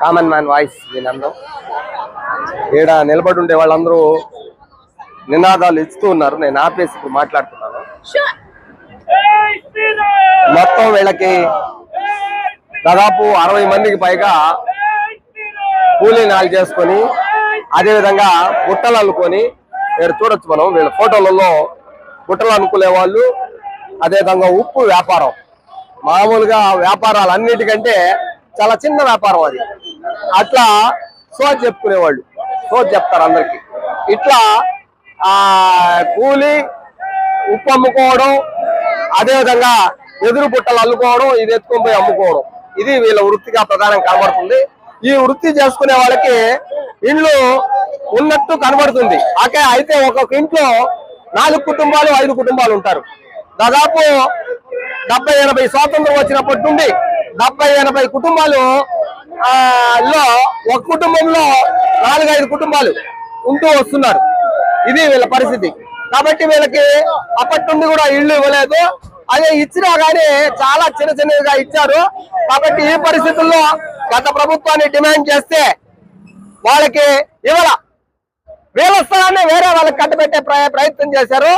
Common man voice వీళ్ళందరూ ఈడ నిలబడి ఉండే వాళ్ళందరూ నినాదాలు ఇస్తూ ఉన్నారు. నేను ఆపేసి ఇప్పుడు మాట్లాడుతున్నాను. మొత్తం వీళ్ళకి దాదాపు అరవై మందికి పైగా కూలీనాలు చేసుకొని అదే విధంగా బుట్టలు అల్లుకొని మీరు చూడొచ్చు మనం వీళ్ళ ఫోటోలలో బుట్టలు అనుకునే వాళ్ళు అదే విధంగా ఉప్పు వ్యాపారం. మామూలుగా వ్యాపారాలు అన్నిటికంటే చాలా చిన్న వ్యాపారం అది. అట్లా సోజ్ చెప్పుకునేవాళ్ళు. సోజ్ చెప్తారు అందరికి. ఇట్లా ఆ కూలి ఉప్పు అమ్ముకోవడం అదేవిధంగా ఎదురు బుట్టలు అల్లుకోవడం ఇది ఎత్తుకొని పోయి అమ్ముకోవడం. ఇది వీళ్ళ వృత్తిగా ప్రధానం కనబడుతుంది. ఈ వృత్తి చేసుకునే వాళ్ళకి ఇండ్లు ఉన్నట్టు కనబడుతుంది. అకే అయితే ఒక్కొక్క ఇంట్లో నాలుగు కుటుంబాలు ఐదు కుటుంబాలు ఉంటారు. దాదాపు డెబ్బై ఎనభై స్వాతంత్రం వచ్చినప్పటి నుండి డెబ్బై ఎనభై కుటుంబాలు లో ఒక కుటుంబంలో నాలుగైదు కుటుంబాలు ఉంటూ వస్తున్నారు. ఇది వీళ్ళ పరిస్థితి. కాబట్టి వీళ్ళకి అప్పటి నుండి కూడా ఇల్లు ఇవ్వలేదు. అదే ఇచ్చినా గానీ చాలా చిన్న చిన్నదిగా ఇచ్చారు. కాబట్టి ఈ పరిస్థితుల్లో గత ప్రభుత్వాన్ని డిమాండ్ చేస్తే వాళ్ళకి ఇవ్వాల. వీళ్ళ స్థలాన్ని వేరే వాళ్ళకి కట్టబెట్టే ప్రయత్నం చేశారు.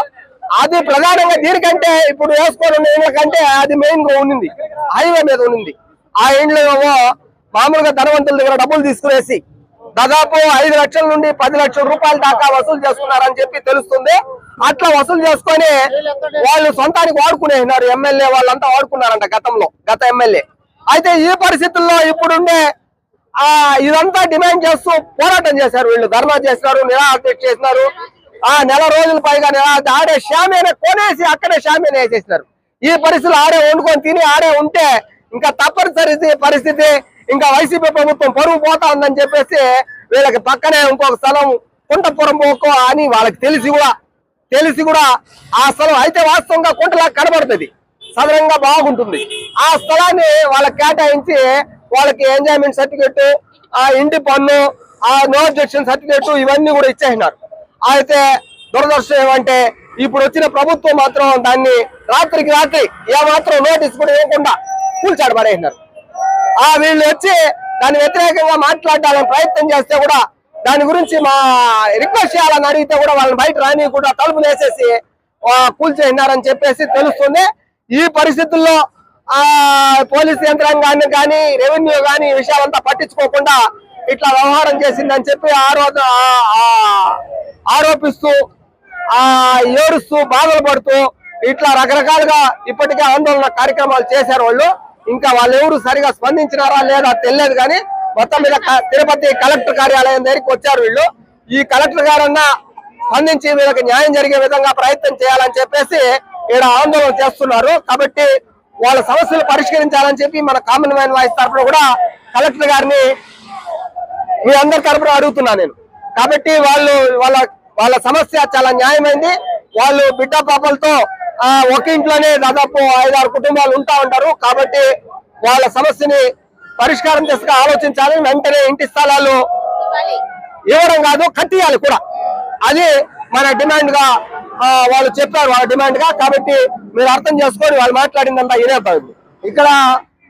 అది ప్రధానంగా దీనికంటే ఇప్పుడు వేసుకొని ఉన్న కంటే అది మెయిన్గా ఉండింది హైవే మీద ఉండింది ఆ ఇండ్లు మామూలుగా ధనవంతుల దగ్గర డబ్బులు తీసుకునేసి దాదాపు ఐదు లక్షల నుండి పది లక్షల రూపాయల దాకా వసూలు చేసుకున్నారని చెప్పి తెలుస్తుంది. అట్లా వసూలు చేసుకొని వాళ్ళు సొంతానికి వాడుకునేసినారు ఎమ్మెల్యే వాళ్ళంతా వాడుకున్నారంట గతంలో గత ఎమ్మెల్యే. అయితే ఈ పరిస్థితుల్లో ఇప్పుడుండే ఆ ఇదంతా డిమాండ్ చేస్తూ పోరాటం చేశారు వీళ్ళు. ధర్నా చేసినారు నిరాహార చేసినారు. ఆ నెల రోజుల పైగా ఆడే షామేనే కొనేసి అక్కడే షామేనే వేసేసినారు. ఈ పరిస్థితులు ఆడే వండుకొని తిని ఆడే ఉంటే ఇంకా తప్పనిసరి పరిస్థితి ఇంకా వైసీపీ ప్రభుత్వం పరువు పోతా ఉందని చెప్పేసి వీళ్ళకి పక్కనే ఇంకొక స్థలం కుంటపురం పోకో అని వాళ్ళకి తెలిసి కూడా తెలిసి కూడా ఆ స్థలం అయితే వాస్తవంగా కుంటలా కనబడుతుంది. సదరంగా బాగుంటుంది. ఆ స్థలాన్ని వాళ్ళకి కేటాయించి వాళ్ళకి ఎంజాయ్మెంట్ సర్టిఫికెట్ ఆ ఇంటి పన్ను ఆ నో అబ్జెక్షన్ సర్టిఫికెట్ ఇవన్నీ కూడా ఇచ్చేసినారు. అయితే దురదృష్టం ఏమంటే ఇప్పుడు వచ్చిన ప్రభుత్వం మాత్రం దాన్ని రాత్రికి రాత్రి ఏమాత్రం నోటీస్ కూడా ఇవ్వకుండా కూల్చాడు పడేసినారు. ఆ వీళ్ళు వచ్చి దాని వ్యతిరేకంగా మాట్లాడాలని ప్రయత్నం చేస్తే కూడా దాని గురించి మా రిక్వెస్ట్ చేయాలని అడిగితే కూడా వాళ్ళని బయట రాని కూడా తలుపులు వేసేసి కూల్చేసినారని చెప్పేసి తెలుస్తుంది. ఈ పరిస్థితుల్లో ఆ పోలీస్ యంత్రాంగాన్ని కానీ రెవెన్యూ కానీ విషయాలంతా పట్టించుకోకుండా ఇట్లా వ్యవహారం చేసిందని చెప్పి ఆ రోజు ఆరోపిస్తూ ఆ ఏడుస్తూ బాధలు పడుతూ ఇట్లా రకరకాలుగా ఇప్పటికే ఆందోళన కార్యక్రమాలు చేశారు వాళ్ళు. ఇంకా వాళ్ళు ఎవరు సరిగా స్పందించినారా లేదా తెలియదు కానీ మొత్తం మీద తిరుపతి కలెక్టర్ కార్యాలయం దగ్గరికి వచ్చారు వీళ్ళు. ఈ కలెక్టర్ గారన్నా స్పందించి వీళ్ళకి న్యాయం జరిగే విధంగా ప్రయత్నం చేయాలని చెప్పేసి ఈడ ఆందోళన చేస్తున్నారు. కాబట్టి వాళ్ళ సమస్యలు పరిష్కరించాలని చెప్పి మన కామన్ మ్యాన్ వాయిస్ తరఫున కూడా కలెక్టర్ గారిని మీ అందరి తరఫున అడుగుతున్నా నేను. కాబట్టి వాళ్ళు వాళ్ళ వాళ్ళ సమస్య చాలా న్యాయమైంది. వాళ్ళు బిడ్డ పాపలతో ఒక ఇంట్లోనే దాదాపు ఐదారు కుటుంబాలు ఉంటా ఉంటారు. కాబట్టి వాళ్ళ సమస్యని పరిష్కారం చేసుకు ఆలోచించాలి. వెంటనే ఇంటి స్థలాలు ఇవ్వడం కాదు కట్టియాలి కూడా. అది మన డిమాండ్గా వాళ్ళు చెప్పారు వాళ్ళ డిమాండ్గా. కాబట్టి మీరు అర్థం చేసుకొని వాళ్ళు మాట్లాడిందంతా ఇదే ఇక్కడ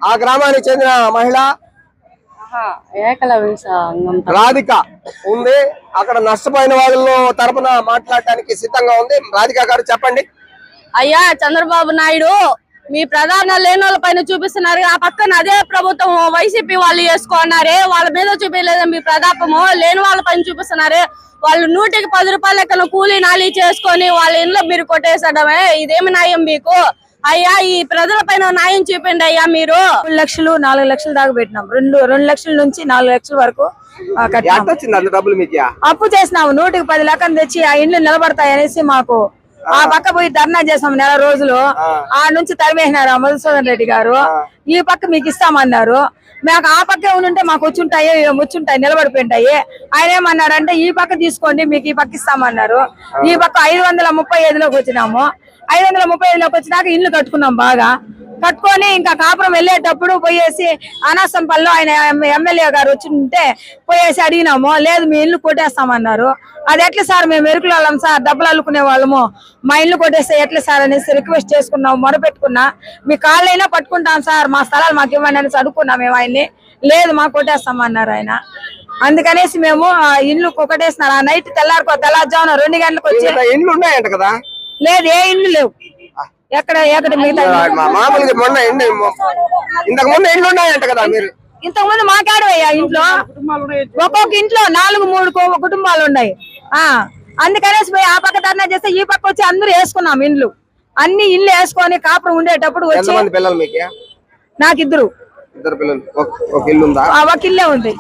ఆ గ్రామానికి చెందిన మహిళ రాధిక ఉంది. అక్కడ నష్టపోయిన వాళ్ళ తరపున మాట్లాడటానికి సిద్ధంగా ఉంది. రాధిక గారు చెప్పండి. అయ్యా చంద్రబాబు నాయుడు మీ ప్రధాన లేని పైన చూపిస్తున్నారు. ఆ పక్కన అదే ప్రభుత్వం వైసీపీ వాళ్ళు వేసుకున్నారే. వాళ్ళ మీద చూపించలేదు మీ ప్రతాపము? లేని వాళ్ళ పైన చూపిస్తున్నారే. వాళ్ళు నూటికి పది రూపాయల లెక్కన కూలీ నాలి చేసుకొని వాళ్ళ ఇంట్లో మీరు కొట్టేసడమే. ఇదేమి న్యాయం మీకు? అయ్యా ఈ ప్రజల పైన న్యాయం చూపిండి అయ్యా మీరు. మూడు లక్షలు నాలుగు లక్షలు దాకా పెట్టినాం. రెండు రెండు లక్షల నుంచి నాలుగు లక్షల వరకు అప్పు చేసినాము నూటికి పది లెక్కన తెచ్చి ఆ ఇండ్లు నిలబడతాయి అనేసి మాకు ఆ. పక్క పోయి ధర్నా చేసాం నెల రోజులు. ఆ. నుంచి తరిమేసినారు ఆ మధుసూదన్ రెడ్డి గారు. ఈ పక్క మీకు ఇస్తామన్నారు. మాకు ఆ పక్కే ఉంటే మాకు వచ్చుంటాయి వచ్చుంటాయి నిలబడిపోయింటాయి. ఆయన ఏమన్నాడంటే ఈ పక్క తీసుకోండి మీకు ఈ పక్క ఇస్తామన్నారు. ఈ పక్క ఐదు వందల ముప్పై ఐదులోకి వచ్చినాము. ఐదు వందల ముప్పై ఐదులోకి వచ్చినాక ఇల్లు కట్టుకున్నాం బాగా. కట్టుకొని ఇంకా కాపురం వెళ్ళేటప్పుడు పోయేసి అనాసంపల్లో ఆయన ఎమ్మెల్యే గారు వచ్చి ఉంటే పోయేసి అడిగినాము లేదు మీ ఇల్లు కొట్టేస్తామన్నారు. అది ఎట్లా సార్ మేము ఎరుకుల వాళ్ళం సార్ డబ్బులు అల్లుకునే వాళ్ళము. మా ఇల్లు కొట్టేస్తే ఎట్లా సార్ అనేసి రిక్వెస్ట్ చేసుకున్నాము మొరపెట్టుకున్నా. మీ కాళ్ళైనా పట్టుకుంటాం సార్ మా స్థలాలు మాకు ఇవ్వండి అనేసి అడుక్కున్నాం మేము ఆయన్ని. లేదు మాకు కొట్టేస్తామన్నారు ఆయన. అందుకనేసి మేము ఆ ఇల్లు కొట్టేస్తున్నారు ఆ నైట్ తెల్లారుకో తెల్లారుజామున రెండు గంటలకు వచ్చి ఇల్లు ఉన్నాయంట కదా? లేదు ఏ ఇండ్లు లేవు. ఎక్కడ ఎక్కడ మిగతా మామూలుగా మొన్న ఇంతకు ముందు ఇండ్లు ఉన్నాయంట కదా మీరు. ఇంతకు ముందు మాట్లాడవయ్యా ఇంట్లో. ఒక్కొక్క ఇంట్లో నాలుగు మూడు కుటుంబాలు ఉన్నాయి. ఆ అందుకనేసి పోయి ఆ పక్క ధర్నా చేస్తే ఈ పక్క వచ్చి అందరూ వేసుకున్నాం ఇండ్లు. అన్ని ఇల్లు వేసుకొని కాపురం ఉండేటప్పుడు వచ్చి ఎంతమంది పిల్లలు మీకు? నాకు ఇద్దరు ఇద్దరు పిల్లలు ఒక- ఇల్లు ఉందా? ఆ ఒక ఇల్లే ఉంది.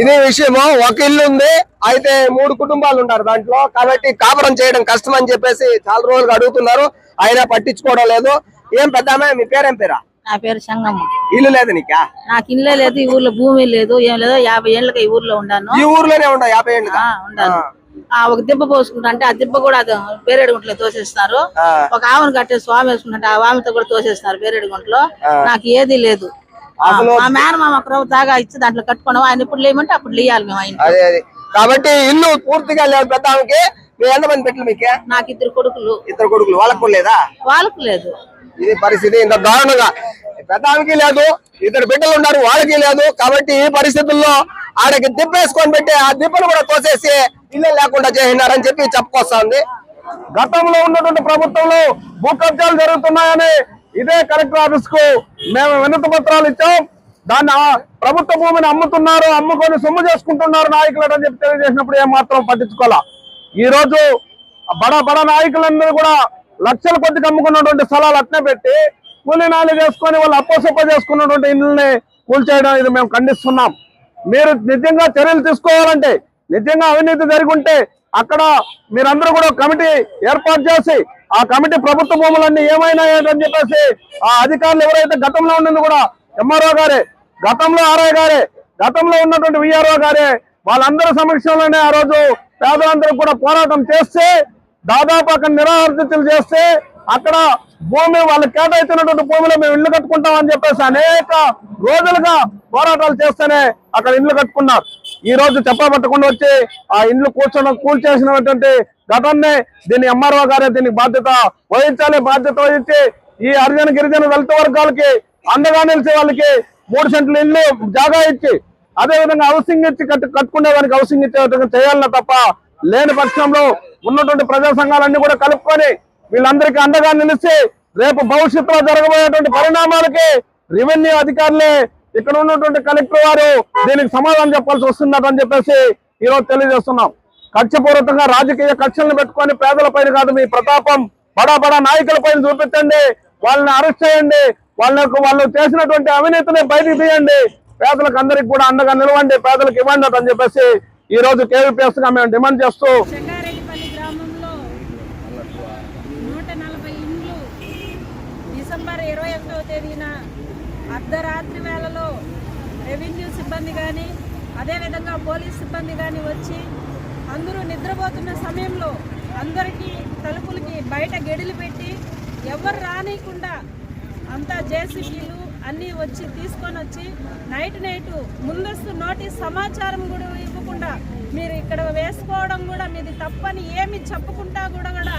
ఇదే విషయము ఒక ఇల్లు ఉంది అయితే మూడు కుటుంబాలు ఉంటారు దాంట్లో. కాబట్టి కాపురం చేయడం కష్టం అని చెప్పేసి చాలా రోజులుగా అడుగుతున్నారు. అయినా పట్టించుకోవడం లేదు. ఏం పెద్ద అమ్మాయి, మీ పేరేం పేరా? నా పేరు సంగమ్మ. ఇల్లు లేదు నీకా? నాకు ఇల్లే లేదు ఈ ఊర్లో భూమి లేదు ఏం లేదు. యాభై ఏళ్ళకి ఈ ఊర్లో ఉండాను ఈ ఊర్లోనే ఉండవు యాభై ఏళ్ళు ఉండాను. ఒక దిబ్బ పోసుకుంటా అంటే ఆ దిబ్బ కూడా అది పేరేడు గుంట్లో తోసేస్తున్నారు. ఒక ఆవును కట్టే స్వామి వేసుకుంటే ఆ ఆమెతో కూడా తోసేస్తున్నారు పేరేడు గుంట్లో నాకు ఏది లేదు. మా మేనమామ ప్రభు తాగా ఇచ్చి దాంట్లో కట్టుకున్నాం. ఆయన ఇప్పుడు లేమంటే అప్పుడు లేయాలి మేము ఆయన అదే అదే. కాబట్టి ఇల్లు పూర్తిగా లేదు పెద్ద ఆమెకి మీరు ఎంతమంది పెట్టలు మీకే? నాకు ఇద్దరు కొడుకులు. ఇద్దరు కొడుకులు. వాళ్ళకు లేదా? వాళ్ళకు లేదు. ఇది పరిస్థితి ఇంత దారుణంగా. పెద్ద ఆమెకి లేదు. ఇద్దరు బిడ్డలు ఉన్నారు. వాళ్ళకి లేదు. కాబట్టి ఈ పరిస్థితుల్లో ఆడకి దిప్పేసుకొని పెట్టి ఆ దిబ్బను కూడా తోసేసి ఇల్లు లేకుండా చేసినారని చెప్పి చెప్పుకొస్తుంది గతంలో ఉన్నటువంటి ప్రభుత్వంలో భూ కబ్జాలు జరుగుతున్నాయని ఇదే కలెక్టర్ ఆఫీస్కు మేము వినతి పత్రాలు ఇచ్చాం. దాన్ని ప్రభుత్వ భూమిని అమ్ముతున్నారు అమ్ముకొని సొమ్ము చేసుకుంటున్నారు నాయకులు అని చెప్పి తెలియజేసినప్పుడు ఏం మాత్రం పట్టించుకోవాలా? ఈ రోజు బడ బడ నాయకులందరూ కూడా లక్షల కొద్దికి అమ్ముకున్నటువంటి స్థలాలు అట్నే పెట్టి కూలీనాలు చేసుకొని వాళ్ళు అప్పసొప్ప చేసుకున్నటువంటి ఇళ్ళని కూల్చేయడం ఇది మేము ఖండిస్తున్నాం. మీరు నిజంగా చర్యలు తీసుకోవాలంటే నిజంగా అవినీతి జరిగి ఉంటే అక్కడ మీరందరూ కూడా కమిటీ ఏర్పాటు చేసి ఆ కమిటీ ప్రభుత్వ భూములన్నీ ఏమైనా చెప్పేసి ఆ అధికారులు ఎవరైతే గతంలో ఉన్నది కూడా ఎంఆర్ఓ గారే గతంలో ఆర్ఐ గారే గతంలో ఉన్నటువంటి విఆర్ఓ గారే వాళ్ళందరి సమక్షంలోనే ఆ రోజు పేదలందరూ కూడా పోరాటం చేస్తే దాదాపు అక్కడ నిరాహారతలు చేస్తే అక్కడ భూమి వాళ్ళు కేటాయించినటువంటి భూమిలో మేము ఇల్లు కట్టుకుంటాం అని చెప్పేసి అనేక రోజులుగా పోరాటాలు చేస్తేనే అక్కడ ఇల్లు కట్టుకున్నారు. ఈ రోజు చెప్పబట్టకుండా వచ్చి ఆ ఇండ్లు కూర్చొని కూల్చేసినటువంటి ఘటననే దీన్ని ఎంఆర్ఓ గారే దీనికి బాధ్యత వహించాలి బాధ్యత వహించి ఈ హరిజన గిరిజన దళిత వర్గాలకి అండగా నిలిచే వాళ్ళకి మూడు సెంట్లు ఇల్లు జాగా ఇచ్చి అదే విధంగా హౌసింగ్ ఇచ్చి కట్టు కట్టుకునే వారికి హౌసింగ్ ఇచ్చే విధంగా చేయాలన్న తప్ప లేని పక్షంలో ఉన్నటువంటి ప్రజా సంఘాలన్నీ కూడా కలుపుకొని వీళ్ళందరికీ అండగా నిలిచి రేపు భవిష్యత్తులో జరగబోయేటువంటి పరిణామాలకి రెవెన్యూ అధికారులే ఇక్కడ ఉన్నటువంటి కలెక్టర్ వారు దీనికి సమాధానం చెప్పాల్సి వస్తుందని చెప్పేసి ఈ రోజు తెలియజేస్తున్నాం. కక్షపూర్వకంగా రాజకీయ కక్షలను పెట్టుకొని పేదల పైన కాదు మీ ప్రతాపం బడా బడా నాయకుల పైన చూపించండి వాళ్ళని అరెస్ట్ చేయండి వాళ్ళకు వాళ్ళు చేసినటువంటి అవినీతిని బయటికి తీయండి పేదలకు అందరికి కూడా అండగా నిలవండి పేదలకు ఇవ్వండి అని చెప్పేసి ఈ రోజు కేవీపీఎస్గా మేము డిమాండ్ చేస్తూ డిసెంబర్ ఇరవై ఒకటవ తేదీన అర్ధరాత్రి రెవెన్యూ సిబ్బంది కానీ అదేవిధంగా పోలీస్ సిబ్బంది కానీ వచ్చి అందరూ నిద్రపోతున్న సమయంలో అందరికీ తలుపులకి బయట గెడిలు పెట్టి ఎవరు రానియకుండా అంతా జేసీబీలు అన్నీ వచ్చి తీసుకొని వచ్చి నైట్ నైట్ ముందస్తు నోటీస్ సమాచారం కూడా ఇవ్వకుండా మీరు ఇక్కడ వేసుకోవడం కూడా మీది తప్పని ఏమి చెప్పకుండా కూడా కూడా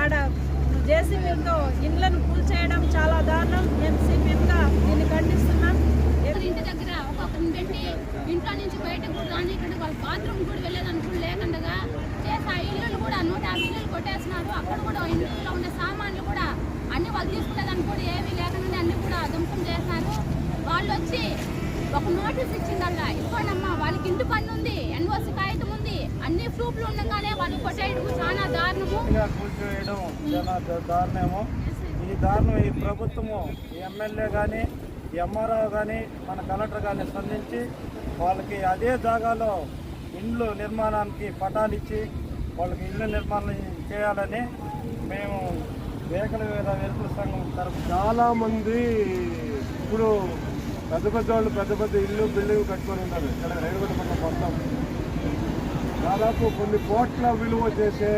ఆడ జేసీబీలతో ఇండ్లను కూల్చేయడం చాలా దారుణం. మేము సిపిఎంగా దీన్ని ఖండిస్తున్నాం దగ్గర ఒక్కొక్కరిని పెట్టి ఇంట్లో నుంచి బయటకు కూడా రాని ఇక్కడ వాళ్ళ బాత్రూమ్ కూడా వెళ్ళేదానికి కూడా లేకుండా చేసి. ఆ ఇల్లులు కూడా నూట యాభై ఇల్లులు కొట్టేస్తున్నారు. అక్కడ కూడా ఇంట్లో ఉన్న సామాన్లు కూడా అన్ని వాళ్ళు తీసుకునేదానికి కూడా ఏమీ లేకుండా అన్ని కూడా ధ్వంసం చేస్తున్నారు వాళ్ళు వచ్చి ఒక నోటీస్ ఇచ్చిందల్లా ఇవ్వండమ్మా వాళ్ళకి ఇంటి పన్ను ఉంది ఎన్ఓసి కాగితం ఉంది అన్ని ప్రూఫ్లు ఉండగానే వాళ్ళు కొట్టేయడం చాలా దారుణము. చాలా దారుణము ఈ దారుణం ఈ ప్రభుత్వము ఎమ్మెల్యే కానీ ఎంఆర్ఓ కానీ మన కలెక్టర్ కానీ స్పందించి వాళ్ళకి అదే జాగాలో ఇండ్లు నిర్మాణానికి పటాలు ఇచ్చి వాళ్ళకి ఇళ్ళ నిర్మాణం చేయాలని మేము వేకల వేద వెలుపుల సంఘం తరపు చాలామంది ఇప్పుడు పెద్ద పెద్ద వాళ్ళు పెద్ద పెద్ద ఇల్లు బిల్డింగ్ కట్టుకొని ఉన్నారు. ఇక్కడ రైలుగొండ పట్ల మొత్తం. దాదాపు కొన్ని కోట్ల విలువ చేసే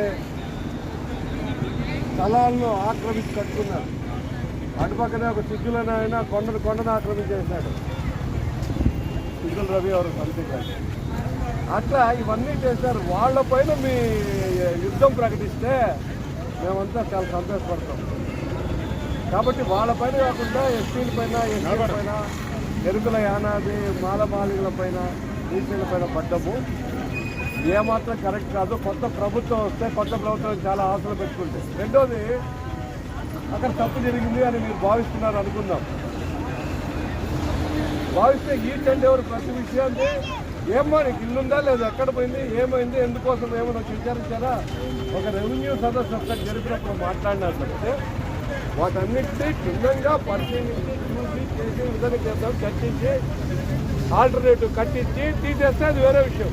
స్థలాలను ఆక్రమించి కట్టుకున్నారు. అటుపక్కనే ఒక సిగ్గులను ఆయన కొండను కొండను ఆక్రమించేశాడు సిగ్గుల రవి ఎవరు అట్లా ఇవన్నీ చేశారు. వాళ్ళ పైన మీ యుద్ధం ప్రకటిస్తే మేమంతా చాలా సంతోషపడతాం. కాబట్టి వాళ్ళ పైన కాకుండా ఎస్పీల పైన ఎస్పీల పైన ఎరుకుల యానాది మాలమాలికల పైన బీసీల పైన పడ్డము. ఏమాత్రం కరెక్ట్ కాదు. కొత్త ప్రభుత్వం వస్తే కొత్త ప్రభుత్వం చాలా ఆశలు పెట్టుకుంటే రెండోది అక్కడ తప్పు జరిగింది అని మీరు భావిస్తున్నారు అనుకుందాం. భావిస్తే ఈచ్ అండ్ ఎవరు ప్రతి విషయాన్ని ఏమో నీకు ఇల్లుందా లేదా ఎక్కడ పోయింది ఏమైంది ఎందుకోసం ఏమైనా విచారించారా? ఒక రెవెన్యూ సదస్సు ఒకటి జరిపినప్పుడు మాట్లాడినట్లయితే వాటన్నిటినీ క్షుణ్ణంగా పరిశీలించి చూసి చేసి విధంగా చేద్దాం చర్చించి ఆల్టర్నేటివ్ కట్టించి తీసేస్తే అది వేరే విషయం.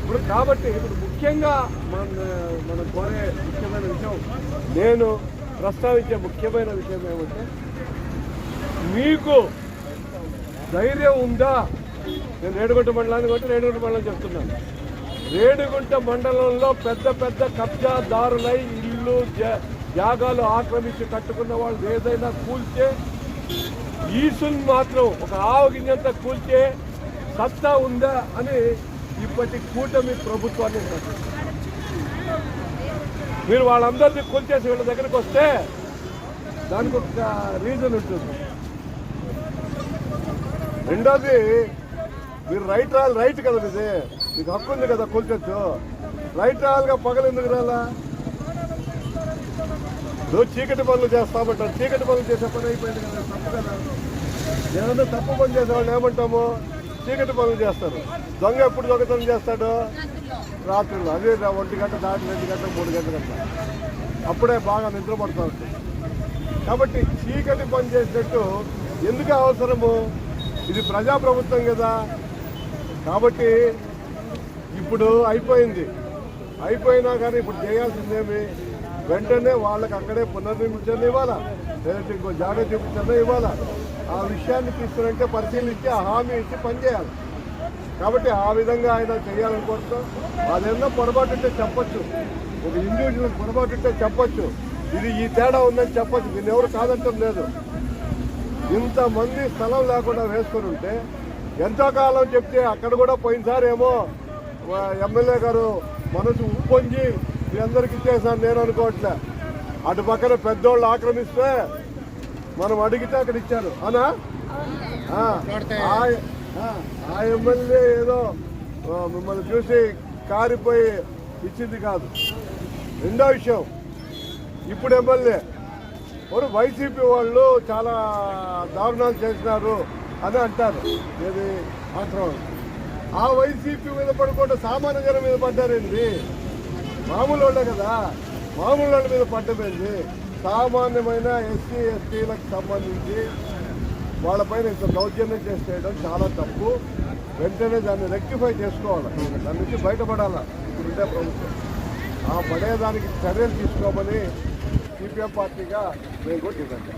ఇప్పుడు కాబట్టి ఇప్పుడు ముఖ్యంగా మన మనం కోరే ముఖ్యమైన విషయం నేను ప్రస్తావించే ముఖ్యమైన విషయం ఏమంటే మీకు ధైర్యం ఉందా నేను రేడుగుంట మండలాన్ని కాబట్టి రేడుగుంట మండలం చెప్తున్నాను రేణుగుంట మండలంలో పెద్ద పెద్ద కబ్జాదారులై ఇల్లు జా- జాగాలు ఆక్రమించి కట్టుకున్న వాళ్ళు ఏదైనా కూల్చే ఈసుని మాత్రం ఒక ఆవగింజంత కూల్చే సత్తా ఉందా అని ఇప్పటి కూటమి ప్రభుత్వాన్ని ప్రశ్నిస్తున్నాను. మీరు వాళ్ళందరినీ కూల్చేసి వీళ్ళ దగ్గరికి వస్తే దానికి ఒక రీజన్ ఉంటుంది. రెండోది మీరు రైట్ రాలి రైట్ కదా ఇది మీకు హక్కు ఉంది కదా కొలిచొచ్చు. రైట్ రావాలిగా పగలు ఎందుకు రాలా? నువ్వు చీకటి పనులు చేస్తామంటారు. చీకటి పనులు చేసే పని అయిపోయింది కదా తప్పు కదా. ఏదైనా తప్పు పని చేసేవాళ్ళు ఏమంటాము? చీకటి పనులు చేస్తారు. దొంగ ఎప్పుడు దొంగతనం చేస్తాడు? రాత్రిలో. అదే ఒంటి గంట దాటి రెండు గంట మూడు గంటల గంట. అప్పుడే బాగా నిద్రపడుతూ ఉంటుంది కాబట్టి చీకటి పని చేసినట్టు ఎందుకు అవసరము? ఇది ప్రజాప్రభుత్వం కదా. కాబట్టి ఇప్పుడు అయిపోయింది. అయిపోయినా కానీ ఇప్పుడు చేయాల్సిందేమి వెంటనే వాళ్ళకి అక్కడే పునర్నిర్మించని ఇవ్వాలా? లేదంటే ఇంకో జాగ్రత్త చూపించడం ఇవ్వాలా? ఆ విషయాన్ని తీసుకురంటే పరిశీలించి ఆ హామీ ఇచ్చి పనిచేయాలి కాబట్టి ఆ విధంగా ఆయన చేయాలనుకుంటున్నాం అదేదో పొరపాటు ఉంటే చెప్పొచ్చు. ఒక ఇండివిజువల్ పొరపాటు ఉంటే చెప్పొచ్చు. ఇది ఈ తేడా ఉందని చెప్పొచ్చు. దీన్ని ఎవరు కాదంటం లేదు. ఇంతమంది స్థలం లేకుండా వేసుకొని ఉంటే ఎంతో కాలం చెప్తే అక్కడ కూడా పోయినసారి ఏమో ఎమ్మెల్యే గారు మనసు ఉప్పొంగి మీ అందరికి ఇచ్చేసాను నేను అనుకోవట్లే. అటు పక్కన పెద్దోళ్ళు ఆక్రమిస్తే మనం అడిగితే అక్కడ ఇచ్చారు. అనా ఆ, ఎమ్మెల్యే ఏదో మిమ్మల్ని చూసి కారిపోయి ఇచ్చింది కాదు. రెండో విషయం ఇప్పుడు ఎమ్మెల్యే మరి వైసీపీ వాళ్ళు చాలా దారుణాలు చేసినారు అని అంటారు. ఏది ఆక్రమణ ఆ వైసీపీ మీద పడకుండా సామాన్య జనం మీద పడ్డారేంది? మామూలు వాళ్ళే కదా. మామూలు వాళ్ళ మీద పడ్డమేంది? సామాన్యమైన ఎస్సీ ఎస్టీలకు సంబంధించి వాళ్ళపైన ఇంత దౌర్జన్యం చేసేయడం చాలా తప్పు. వెంటనే దాన్ని రెక్టిఫై చేసుకోవాలి. దాని నుంచి బయటపడాలా. ఇప్పుడుండే ప్రభుత్వం. ఆ పడేదానికి చర్యలు తీసుకోమని సిపిఎం పార్టీగా మేము కూడా డిమాండ్